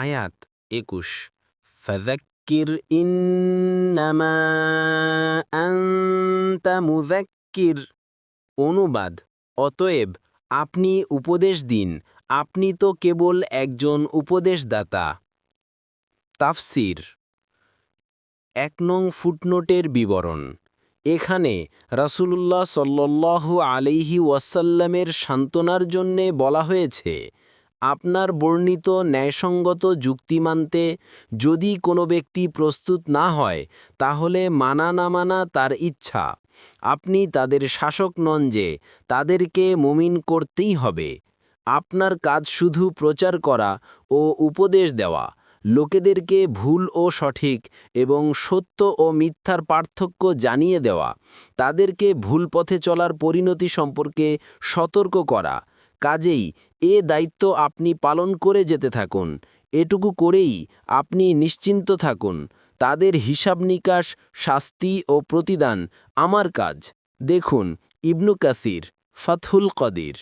আয়াত একুশ। ইন্নামা আনতা মুজাক্কির অনুবাদ, অতএব আপনি উপদেশ দিন, আপনি তো কেবল একজন উপদেশদাতা। তাফসির, এক নং ফুটনোটের বিবরণ, এখানে রাসূলুল্লাহ সাল্লাল্লাহু আলাইহি ওয়াসাল্লামের সান্ত্বনার জন্যে বলা হয়েছে আপনার বর্ণিত ন্যায়সঙ্গত যুক্তি মানতে যদি কোনো ব্যক্তি প্রস্তুত না হয়, তাহলে মানা না মানা তার ইচ্ছা। আপনি তাদের শাসক নন যে, তাদেরকে মুমিন করতেই হবে। আপনার কাজ শুধু প্রচার করা ও উপদেশ দেওয়া, লোকেদেরকে ভুল ও সঠিক এবং সত্য ও মিথ্যার পার্থক্য জানিয়ে দেওয়া, তাদেরকে ভুল পথে চলার পরিণতি সম্পর্কে সতর্ক করা কাজেই এ দায়িত্ব আপনি পালন করে যেতে থাকুন। এটুকু করেই আপনি নিশ্চিন্ত থাকুন। তাদের হিসাব নিকাশ, শাস্তি ও প্রতিদান আমার কাজ। দেখুন, ইবনু কাসির ফাথুল কদির।